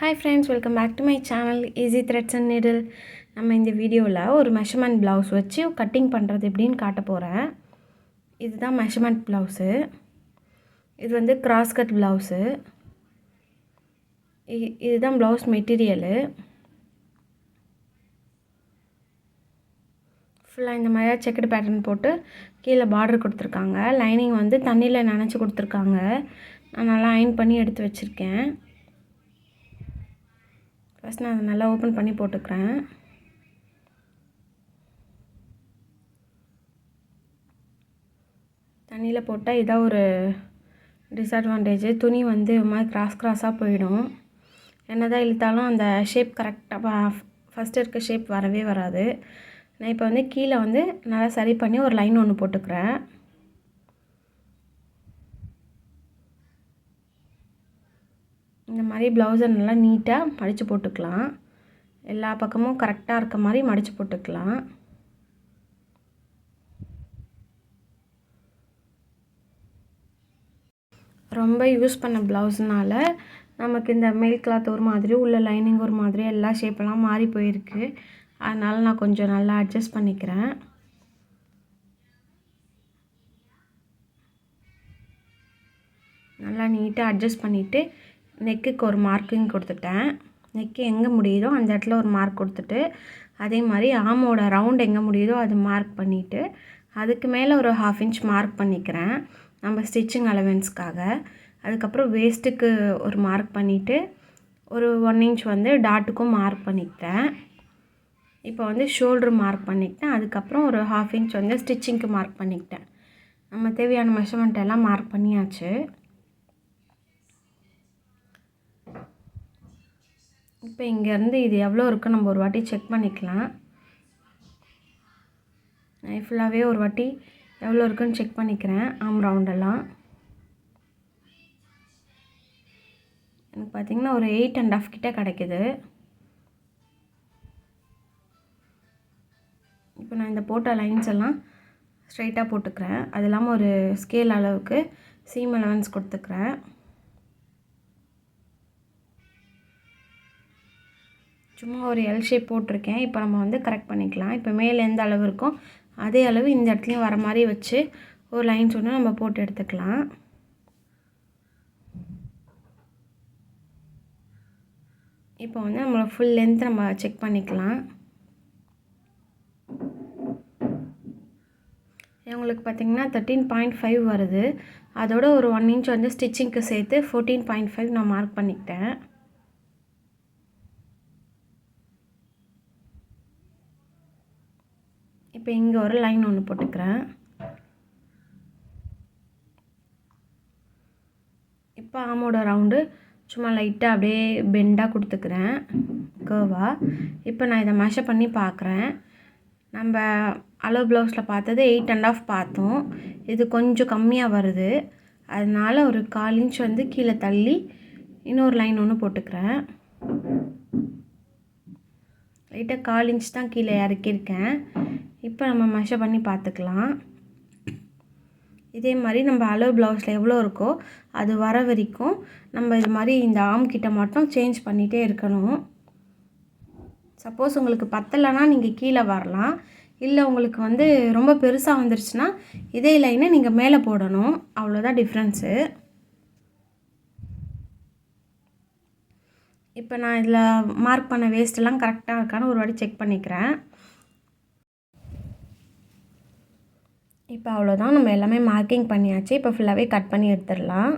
Hi friends welcome back to my channel easy threads and needle நம்ம இந்த வீடியோவில் ஒரு மெஷர்மெண்ட் ப்ளவுஸ் வச்சு கட்டிங் பண்ணுறது எப்படின்னு காட்ட போகிறேன் இதுதான் மெஷர்மெண்ட் ப்ளவுஸு இது வந்து கிராஸ் கட் ப்ளவுஸு இதுதான் ப்ளவுஸ் மெட்டீரியலு ஃபுல்லாக இந்த மாதிரியாக செக்குடு பேட்டர்ன் போட்டு கீழே பார்டர் கொடுத்துருக்காங்க. லைனிங் வந்து தண்ணியில் நனைச்சி கொடுத்துருக்காங்க. நான் நல்லா அயன் பண்ணி எடுத்து வச்சுருக்கேன். ஃபஸ்ட் நான் அதை நல்லா ஓப்பன் பண்ணி போட்டுக்கிறேன். தண்ணியில் போட்டால் இதான் ஒரு டிஸ்அட்வான்டேஜ் துணி வந்து ஒரு மாதிரி கிராஸ் கிராஸாக போயிடும். என்ன தான் இழுத்தாலும் அந்த ஷேப் கரெக்டாக ஃபஸ்ட்டு இருக்க ஷேப் வரவே வராது. நான் இப்போ வந்து கீழே வந்து நல்லா சரி பண்ணி ஒரு லைன் ஒன்று போட்டுக்கிறேன். இந்த மாதிரி ப்ளவுஸை நல்லா நீட்டாக மடித்து போட்டுக்கலாம். எல்லா பக்கமும் கரெக்டாக இருக்க மாதிரி மடித்து போட்டுக்கலாம். ரொம்ப யூஸ் பண்ண ப்ளவுஸ்னால் நமக்கு இந்த மேல் கிளாத் ஒரு மாதிரி உள்ள லைனிங் ஒரு மாதிரி எல்லா ஷேப்பெல்லாம் மாறி போயிருக்கு. அதனால் நான் கொஞ்சம் நல்லா அட்ஜஸ்ட் பண்ணிக்கிறேன். நல்லா நீட்டாக அட்ஜஸ்ட் பண்ணிவிட்டு நெக்குக்கு ஒரு மார்க்கிங் கொடுத்துட்டேன். நெக்கு எங்கே முடியுதோ அந்த இடத்துல ஒரு மார்க் கொடுத்துட்டு அதே மாதிரி ஆமோட ரவுண்ட் எங்கே முடியுதோ அது மார்க் பண்ணிவிட்டு அதுக்கு மேலே ஒரு ஹாஃப் இன்ச் மார்க் பண்ணிக்கிறேன் நம்ம ஸ்டிச்சிங் அலவன்ஸ்க்காக அதுக்கப்புறம் வேஸ்ட்டுக்கு ஒரு மார்க் பண்ணிவிட்டு ஒரு ஒன் இன்ச் வந்து டாட்டுக்கும் மார்க் பண்ணிக்கிட்டேன் இப்போ வந்து ஷோல்ட்ரு மார்க் பண்ணிக்கிட்டேன் அதுக்கப்புறம் ஒரு ஹாஃப் இன்ச் வந்து ஸ்டிச்சிங்க்கு மார்க் பண்ணிக்கிட்டேன். நம்ம தேவையான மெஷர்மெண்ட் எல்லாம் மார்க் பண்ணியாச்சு. இப்போ இங்கேருந்து இது எவ்வளோ இருக்குது நம்ம ஒரு வாட்டி செக் பண்ணிக்கலாம். நான் ஃபுல்லாகவே ஒரு வாட்டி எவ்வளோ இருக்குன்னு செக் பண்ணிக்கிறேன் ஆம் ரவுண்டெல்லாம். எனக்கு பார்த்திங்கன்னா ஒரு எயிட் அண்ட் ஆஃப் கிட்டே கிடைக்குது. இப்போ நான் இந்த போட்ட லைன்ஸ் எல்லாம் ஸ்ட்ரைட்டாக போட்டுக்கிறேன். அது இல்லாமல் ஒரு ஸ்கேல் அளவுக்கு சீம் அலவன்ஸ் கொடுத்துக்கிறேன். சும்மா ஒரு எல் ஷேப் போட்டிருக்கேன். இப்போ நம்ம வந்து கரெக்ட் பண்ணிக்கலாம். இப்போ மேலே எந்த அளவு இருக்கோ அதே அளவு இந்த இடத்துலையும் வர மாதிரி வச்சு ஒரு லைன்ஸ் ஒன்று நம்ம போட்டு எடுத்துக்கலாம். இப்போ வந்து நம்மளோட ஃபுல் லென்த் நம்ம செக் பண்ணிக்கலாம். உங்களுக்கு பார்த்திங்கன்னா தேர்ட்டீன் பாயிண்ட் ஃபைவ் வருது. அதோட ஒரு ஒன் இன்ச் வந்து ஸ்டிச்சிங்க்கு சேர்த்து ஃபோர்டீன் பாயிண்ட் ஃபைவ் நான் மார்க் பண்ணிக்கிட்டேன். இப்போ இங்கே ஒரு லைன் ஒன்று போட்டுக்கிறேன். இப்போ ஆமோட ரவுண்டு சும்மா லைட்டாக அப்படியே பெண்டாக கொடுத்துக்கிறேன். கேர்வாக இப்போ நான் இதை மெஷர் பண்ணி பார்க்குறேன். நம்ம அளவு ப்ளவுஸில் பார்த்தது எயிட் அண்ட் ஆஃப் பார்த்தோம். இது கொஞ்சம் கம்மியாக வருது. அதனால் ஒரு கால் இன்ச் வந்து கீழே தள்ளி இன்னொரு லைன் ஒன்று போட்டுக்கிறேன். லைட்டாக கால் இன்ச் தான் கீழே இறக்கியிருக்கேன். இப்போ நம்ம மெஷர் பண்ணி பார்த்துக்கலாம். இதே மாதிரி நம்ம அளவு ப்ளவுஸில் எவ்வளோ இருக்கோ அது வர வரைக்கும் நம்ம இது மாதிரி இந்த ஆம் கிட்ட மட்டும் சேஞ்ச் பண்ணிகிட்டே இருக்கணும். சப்போஸ் உங்களுக்கு பத்தலைன்னா நீங்கள் கீழே வரலாம். இல்லை உங்களுக்கு வந்து ரொம்ப பெருசாக வந்துருச்சுன்னா இதே லைனை நீங்கள் மேலே போடணும். அவ்வளோதான் டிஃப்ரென்ஸு இப்போ நான் இதில் மார்க் பண்ண வேஸ்ட்டெல்லாம் கரெக்டாக இருக்கான்னு ஒரு வாட்டி செக் பண்ணிக்கிறேன். இப்போ அவ்வளோதான். நம்ம எல்லாமே மார்க்கிங் பண்ணியாச்சு. இப்போ ஃபுல்லாகவே கட் பண்ணி எடுத்துடலாம்.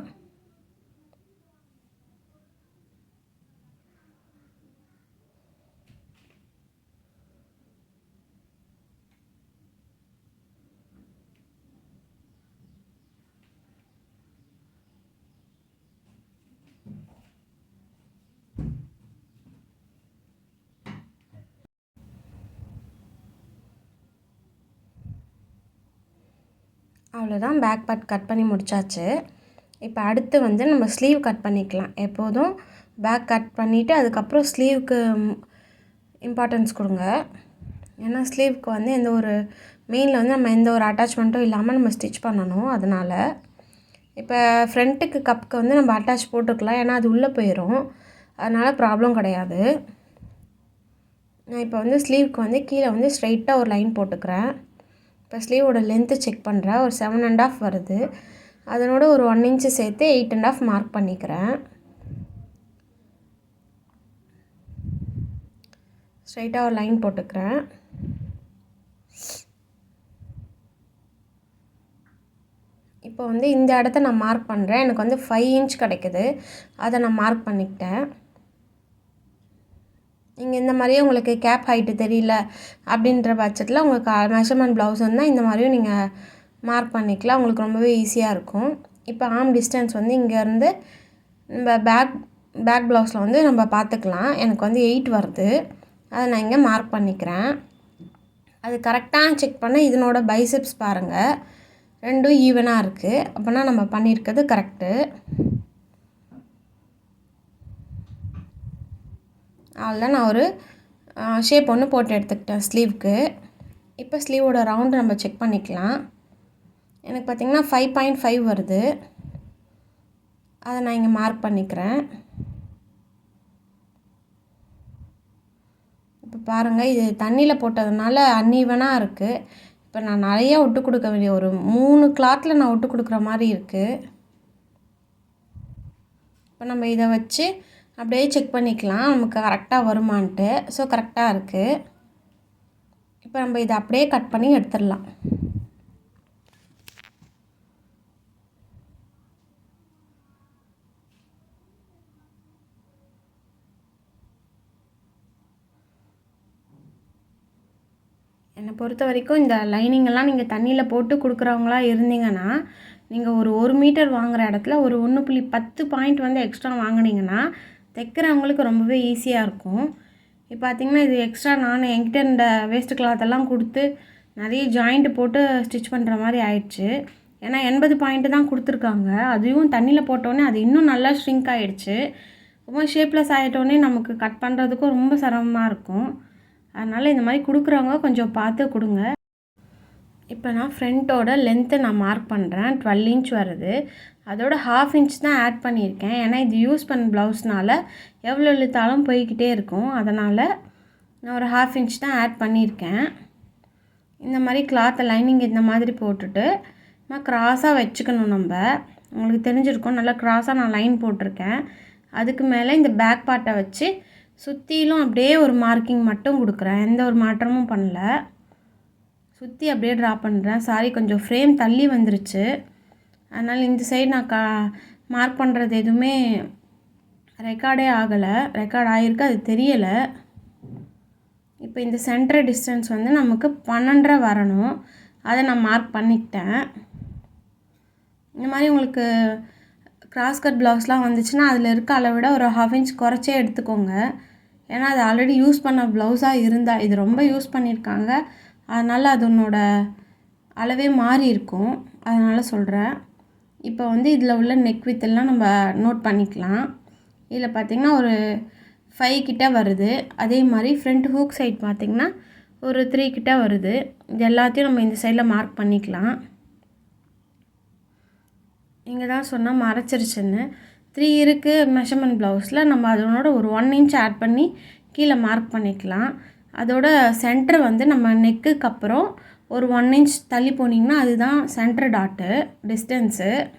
அவ்வளோதான் பேக் பார்ட் கட் பண்ணி முடிச்சாச்சு. இப்போ அடுத்து வந்து நம்ம ஸ்லீவ் கட் பண்ணிக்கலாம். எப்போதும் பேக் கட் பண்ணிவிட்டு அதுக்கப்புறம் ஸ்லீவுக்கு இம்பார்ட்டன்ஸ் கொடுங்க. ஏன்னா ஸ்லீவுக்கு வந்து எந்த ஒரு மெயினில் வந்து நம்ம எந்த ஒரு அட்டாச்மெண்ட்டும் இல்லாமல் நம்ம ஸ்டிச் பண்ணணும். அதனால் இப்போ ஃப்ரண்ட்டுக்கு கப்புக்கு வந்து நம்ம அட்டாச் போட்டுக்கலாம். ஏன்னா அது உள்ளே போயிடும் அதனால் ப்ராப்ளம் கிடையாது. நான் இப்போ வந்து ஸ்லீவ்க்கு வந்து கீழே வந்து ஸ்ட்ரைட்டாக ஒரு லைன் போட்டுக்கிறேன். இப்போ ஸ்லீவோட லென்த்து செக் பண்ணுறேன் ஒரு செவன் அண்ட் ஆஃப் வருது. அதனோட ஒரு ஒன் இன்ச்சு சேர்த்து எயிட் அண்ட் ஆஃப் மார்க் பண்ணிக்கிறேன். ஸ்ட்ரைட்டாக ஒரு லைன் போட்டுக்கிறேன். இப்போ வந்து இந்த இடத்த நான் மார்க் பண்ணுறேன் எனக்கு வந்து ஃபைவ் இன்ச் கிடைக்குது. அதை நான் மார்க் பண்ணிக்கிட்டேன். நீங்கள் இந்த மாதிரியே உங்களுக்கு கேப் ஹைட்டு தெரியல அப்படின்ற பட்சத்தில் உங்களுக்கு மெஷர்மெண்ட் ப்ளவுஸ் வந்தால் இந்த மாதிரியும் நீங்கள் மார்க் பண்ணிக்கலாம். உங்களுக்கு ரொம்பவே ஈஸியாக இருக்கும். இப்போ ஆம் டிஸ்டன்ஸ் வந்து இங்கேருந்து நம்ம பேக் பேக் ப்ளவுஸில் வந்து நம்ம பார்த்துக்கலாம் எனக்கு வந்து எயிட் வருது. அதை நான் இங்கே மார்க் பண்ணிக்கிறேன். அது கரெக்டாக செக் பண்ண இதனோட பைசெப்ஸ் பாருங்கள் ரெண்டும் ஈவனாக இருக்குது அப்போனா நம்ம பண்ணியிருக்கிறது கரெக்டு அதில் நான் ஒரு ஷேப் ஒன்று போட்டு எடுத்துக்கிட்டேன் ஸ்லீவ்க்கு இப்போ ஸ்லீவோட ரவுண்டு நம்ம செக் பண்ணிக்கலாம். எனக்கு பார்த்திங்கன்னா ஃபைவ் பாயிண்ட் ஃபைவ் வருது. அதை நான் இங்கே மார்க் பண்ணிக்கிறேன். இப்போ பாருங்கள் இது தண்ணியில் போட்டதுனால அன்ஈவனாக இருக்குது இப்போ நான் நிறையா விட்டு கொடுக்க வேண்டிய ஒரு மூணு கிளாத்தில் நான் விட்டு கொடுக்குற மாதிரி இருக்குது இப்போ நம்ம இதை வச்சு அப்படியே செக் பண்ணிக்கலாம். நமக்கு கரெக்டாக வருமான்ட்டு. ஸோ கரெக்டாக இருக்குது இப்போ நம்ம இதை அப்படியே கட் பண்ணி எடுத்துடலாம். என்னை பொறுத்த வரைக்கும் இந்த லைனிங்கெல்லாம் நீங்கள் தண்ணியில் போட்டு கொடுக்குறவங்களா இருந்தீங்கன்னா நீங்கள் ஒரு ஒரு மீட்டர் வாங்குகிற இடத்துல ஒரு ஒன்று புள்ளி பத்து பாயிண்ட் வந்து எக்ஸ்ட்ரா வாங்கினீங்கன்னா தைக்கிறவங்களுக்கு ரொம்பவே ஈஸியாக இருக்கும். இப்போ பார்த்திங்கன்னா இது எக்ஸ்ட்ரா நான் என்கிட்ட இந்த வேஸ்ட்டு கிளாத்தெல்லாம் கொடுத்து நிறைய ஜாயிண்ட் போட்டு ஸ்டிச் பண்ணுற மாதிரி ஆயிடுச்சு. ஏன்னா எண்பது பாயிண்ட்டு தான் கொடுத்துருக்காங்க. அதுவும் தண்ணியில் போட்டோன்னே அது இன்னும் நல்லா ஷ்ரிங்க் ஆகிடுச்சு ரொம்ப ஷேப்லெஸ் ஆகிட்டோன்னே நமக்கு கட் பண்ணுறதுக்கும் ரொம்ப சிரமமாக இருக்கும். அதனால் இந்த மாதிரி கொடுக்குறவங்க கொஞ்சம் பார்த்து கொடுங்க. இப்போ நான் ஃப்ரண்ட்டோட லென்த்தை நான் மார்க் பண்ணுறேன் டுவெல் இன்ச் வருது. அதோட ஹாஃப் இன்ச் தான் ஆட் பண்ணியிருக்கேன். ஏன்னா இது யூஸ் பண்ண ப்ளவுஸ்னால் எவ்வளோ இழுத்தாலும் போய்கிட்டே இருக்கும். அதனால் நான் ஒரு ஹாஃப் இன்ச் தான் ஆட் பண்ணியிருக்கேன். இந்த மாதிரி கிளாத்தை லைனிங் இந்த மாதிரி போட்டுட்டு நான் க்ராஸாக வச்சுக்கணும் நம்ம. உங்களுக்கு தெரிஞ்சிருக்கும். நல்லா க்ராஸாக நான் லைன் போட்டிருக்கேன். அதுக்கு மேலே இந்த பேக் பார்ட்டை வச்சு சுற்றிலும் அப்படியே ஒரு மார்க்கிங் மட்டும் கொடுக்குறேன். எந்த ஒரு மாற்றமும் பண்ணல. சுற்றி அப்படியே ட்ரா பண்ணுறேன் சாரி கொஞ்சம் ஃப்ரேம் தள்ளி வந்துருச்சு. அதனால் இந்த சைடு நான் கா மார்க் பண்ணுறது எதுவுமே ரெக்கார்டே ஆகலை. ரெக்கார்ட் ஆகிருக்கு அது தெரியலை. இப்போ இந்த சென்டர் டிஸ்டன்ஸ் வந்து நமக்கு பன்னெண்டரை வரணும். அதை நான் மார்க் பண்ணிக்கிட்டேன். இந்த மாதிரி உங்களுக்கு கிராஸ் கட் ப்ளவுஸ்லாம் வந்துச்சுன்னா அதில் இருக்க அளவிட ஒரு ஹாஃப் இன்ச் குறைச்சே எடுத்துக்கோங்க. ஏன்னா அது ஆல்ரெடி யூஸ் பண்ண ப்ளவுஸாக இருந்தால் இது ரொம்ப யூஸ் பண்ணியிருக்காங்க. அதனால் அதனோட அளவே மாறி இருக்கும். அதனால் சொல்கிறேன் இப்போ வந்து இதில் உள்ள நெக் வித்தெல்லாம் நம்ம நோட் பண்ணிக்கலாம். இதில் பார்த்திங்கன்னா ஒரு ஃபைவ் கிட்ட வருது. அதே மாதிரி ஃப்ரண்ட் ஹூக் சைட் பார்த்திங்கன்னா ஒரு த்ரீ கிட்ட வருது. இது எல்லாத்தையும் நம்ம இந்த சைடில் மார்க் பண்ணிக்கலாம். இங்கே தான் சொன்னால் மறைச்சிருச்சுன்னு. த்ரீ இருக்குது மெஷர்மெண்ட் ப்ளவுஸில் நம்ம அதனோட ஒரு ஒன் இன்ச் ஆட் பண்ணி கீழே மார்க் பண்ணிக்கலாம். அதோட சென்டர் வந்து நம்ம நெக்குக்கு அப்புறம் ஒரு ஒன் இன்ச் தள்ளி போனீங்கன்னா அதுதான் சென்டர் டாட்டு டிஸ்டன்ஸு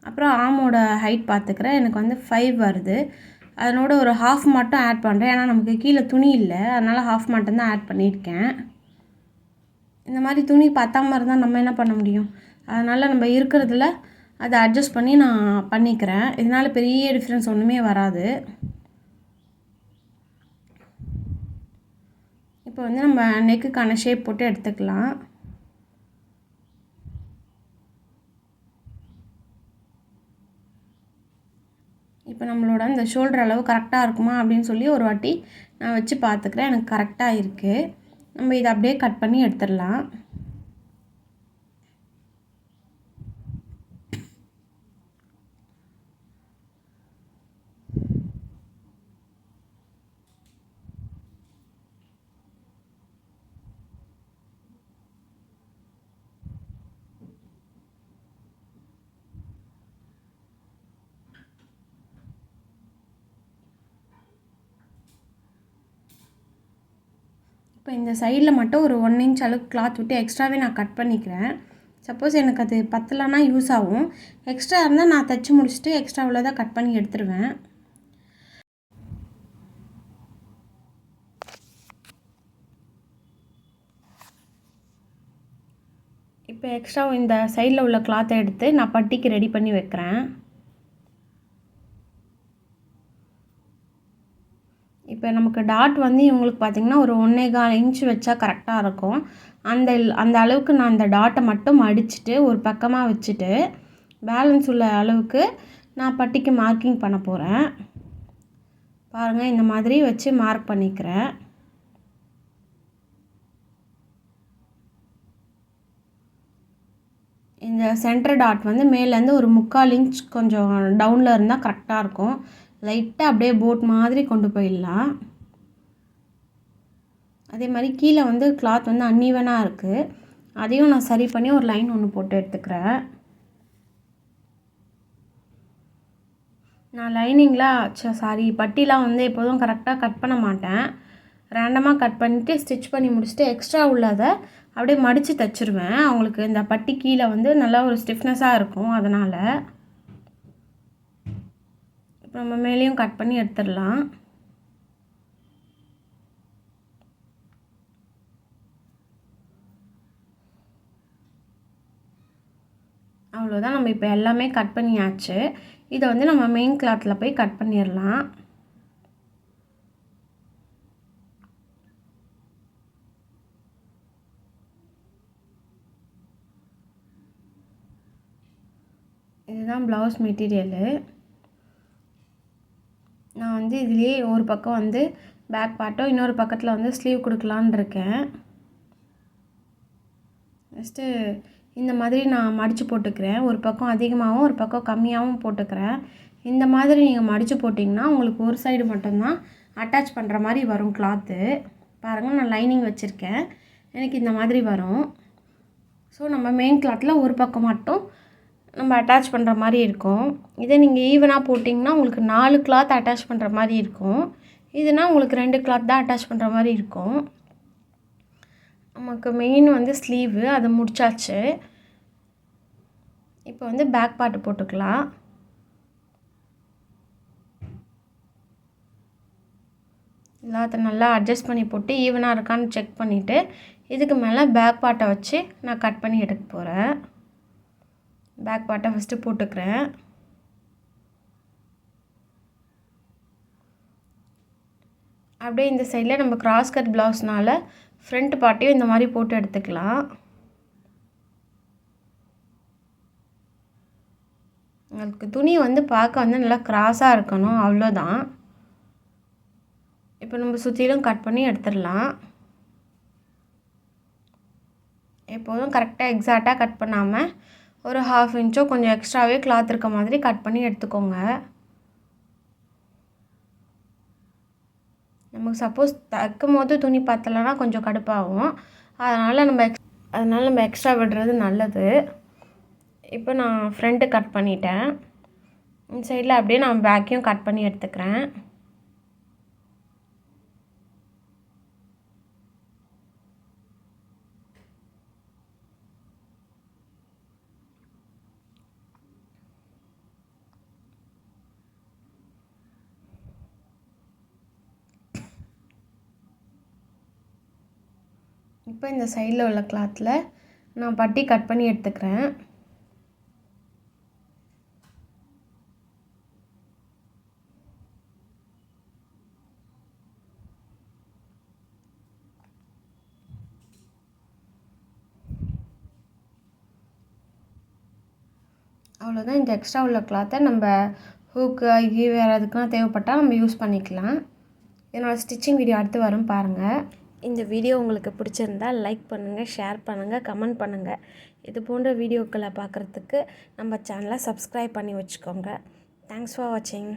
அப்புறம் ஆமோட ஹைட் பார்த்துக்கிறேன். எனக்கு வந்து ஃபைவ் வருது. அதனோட ஒரு ஹாஃப் மட்டும் ஆட் பண்ணுறேன் ஏன்னா நமக்கு கீழே துணி இல்லை. அதனால் ஹாஃப் மட்டும் தான் ஆட் பண்ணியிருக்கேன். இந்த மாதிரி துணி பத்தாம இருந்தால் நம்ம என்ன பண்ண முடியும்? அதனால் நம்ம இருக்கிறதுல அதை அட்ஜஸ்ட் பண்ணி நான் பண்ணிக்கிறேன். இதனால் பெரிய டிஃப்ரென்ஸ் ஒன்றுமே வராது. இப்போ வந்து நம்ம நெக்குக்கான ஷேப் போட்டு எடுத்துக்கலாம். இப்போ நம்மளோட அந்த ஷோல்டர் அளவு கரெக்டாக இருக்குமா அப்படின்னு சொல்லி ஒரு வாட்டி நான் வச்சு பார்த்துக்கிறேன். எனக்கு கரெக்டாக இருக்குது நம்ம இதை அப்படியே கட் பண்ணி எடுத்துடலாம். இப்போ இந்த சைடில் மட்டும் ஒரு ஒன் இன்ச் அளவுக்கு கிளாத் விட்டு எக்ஸ்ட்ராவே நான் கட் பண்ணிக்கிறேன். சப்போஸ் எனக்கு அது பத்தலைன்னா யூஸ் ஆகும். எக்ஸ்ட்ரா இருந்தால் நான் தைச்சி முடிச்சுட்டு எக்ஸ்ட்ரா உள்ளதாக கட் பண்ணி எடுத்துருவேன். இப்போ எக்ஸ்ட்ரா இந்த சைடில் உள்ள கிளாத்தை எடுத்து நான் பட்டிக்கு ரெடி பண்ணி வைக்கிறேன். இப்போ நமக்கு டாட் வந்து இவங்களுக்கு பார்த்திங்கன்னா ஒரு ஒன்றே கால் இன்ச் வச்சா கரெக்டாக இருக்கும். அந்த அந்த அளவுக்கு நான் அந்த டாட்டை மட்டும் அடிச்சுட்டு ஒரு பக்கமாக வச்சுட்டு பேலன்ஸ் உள்ள அளவுக்கு நான் பட்டிக்கு மார்க்கிங் பண்ண போகிறேன் பாருங்கள் இந்த மாதிரி வச்சு மார்க் பண்ணிக்கிறேன். இந்த சென்டர் டாட் வந்து மேலேருந்து ஒரு முக்கால் இன்ச் கொஞ்சம் டவுனில் இருந்தால் கரெக்டாக இருக்கும். லைட்டாக அப்படியே போட் மாதிரி கொண்டு போயிடலாம். அதே மாதிரி கீழே வந்து கிளாத் வந்து அன்னீவனாக இருக்குது அதையும் நான் சரி பண்ணி ஒரு லைன் ஒன்று போட்டு எடுத்துக்கிறேன். நான் லைனிங்லாம் சாரி பட்டிலாம் வந்து எப்போதும் கரெக்டாக கட் பண்ண மாட்டேன். ரேண்டமாக கட் பண்ணிவிட்டு ஸ்டிச் பண்ணி முடிச்சுட்டு எக்ஸ்ட்ரா உள்ளதை அப்படியே மடித்து தைச்சிருவேன். அவங்களுக்கு இந்த பட்டி கீழே வந்து நல்லா ஒரு ஸ்டிஃப்னஸாக இருக்கும். அதனால் நம்ம மேலேயும் கட் பண்ணி எடுத்துடலாம். அவ்வளோதான் நம்ம இப்போ எல்லாமே கட் பண்ணியாச்சு. இதை வந்து நம்ம மெயின் கிளாத்தில் போய் கட் பண்ணிடலாம். இதுதான் ப்ளவுஸ் மெட்டீரியலு நான் வந்து இதுலேயே ஒரு பக்கம் வந்து பேக் பார்ட்டும் இன்னொரு பக்கத்தில் வந்து ஸ்லீவ் கொடுக்கலான் இருக்கேன். ஃபஸ்ட்டு இந்த மாதிரி நான் மடித்து போட்டுக்கிறேன். ஒரு பக்கம் அதிகமாகவும் ஒரு பக்கம் கம்மியாகவும் போட்டுக்கிறேன். இந்த மாதிரி நீங்கள் மடித்து போட்டிங்கன்னா உங்களுக்கு ஒரு சைடு மட்டும்தான் அட்டாச் பண்ணுற மாதிரி வரும் கிளாத்து பாருங்கள் நான் லைனிங் வச்சுருக்கேன். எனக்கு இந்த மாதிரி வரும். ஸோ நம்ம மெயின் கிளாத்தில் ஒரு பக்கம் மட்டும் நம்ம அட்டாச் பண்ணுற மாதிரி இருக்கும். இதே நீங்கள் ஈவனாக போட்டிங்கன்னா உங்களுக்கு நாலு கிளாத் அட்டாச் பண்ணுற மாதிரி இருக்கும். இதுனா உங்களுக்கு ரெண்டு கிளாத் தான் அட்டாச் பண்ணுற மாதிரி இருக்கும். நமக்கு மெயின் வந்து ஸ்லீவு அதை முடிச்சாச்சு. இப்போ வந்து பேக் பார்ட்டு போட்டுக்கலாம். எல்லாத்தையும் நல்லா அட்ஜஸ்ட் பண்ணி போட்டு ஈவனாக இருக்கான்னு செக் பண்ணிவிட்டு இதுக்கு மேலே பேக் பார்ட்டை வச்சு நான் கட் பண்ணி எடுக்க போகிறேன் பேக் பார்ட்டை ஃபஸ்ட்டு போட்டுக்கிறேன். அப்படியே இந்த சைடில் நம்ம கிராஸ் கட் ப்ளவுஸ்னால் ஃப்ரண்ட் பார்ட்டையும் இந்த மாதிரி போட்டு எடுத்துக்கலாம். உங்களுக்கு துணி வந்து பார்க்க வந்து நல்லா கிராஸாக இருக்கணும் அவ்வளோதான் இப்போ நம்ம சுற்றிலும் கட் பண்ணி எடுத்துடலாம். எப்போதும் கரெக்டாக எக்ஸாக்டாக கட் பண்ணாமல் ஒரு ஹாஃப் இன்ச்சோ கொஞ்சம் எக்ஸ்ட்ராவே கிளாத் இருக்க மாதிரி கட் பண்ணி எடுத்துக்கோங்க. நமக்கு சப்போஸ் தைக்கும் போது துணி பத்தலைன்னா கொஞ்சம் கடுப்பாகும். அதனால் நம்ம எக்ஸ் அதனால் நம்ம எக்ஸ்ட்ரா விடுறது நல்லது. இப்போ நான் ஃப்ரண்ட்டு கட் பண்ணிட்டேன். இந்த சைடில் அப்படியே நான் பேக்கையும் கட் பண்ணி எடுத்துக்கிறேன். இப்போ இந்த சைடில் உள்ள கிளாத்தில் நான் பட்டி கட் பண்ணி எடுத்துக்கிறேன். அவ்வளோதான் இந்த எக்ஸ்ட்ரா உள்ள கிளாத்தை நம்ம ஹூக்கு இது வேறு எதுக்குனா தேவைப்பட்டால் நம்ம யூஸ் பண்ணிக்கலாம். என்னோடய ஸ்டிச்சிங் வீடியோ அடுத்து வரும் பாருங்கள் இந்த வீடியோ உங்களுக்கு பிடிச்சிருந்தா லைக் பண்ணுங்கள் ஷேர் பண்ணுங்கள் கமெண்ட் பண்ணுங்கள் இது போன்ற வீடியோக்களை பார்க்குறதுக்கு நம்ம சேனலை சப்ஸ்கிரைப் பண்ணி வச்சுக்கோங்க. தேங்க்ஸ் ஃபார் வாட்சிங்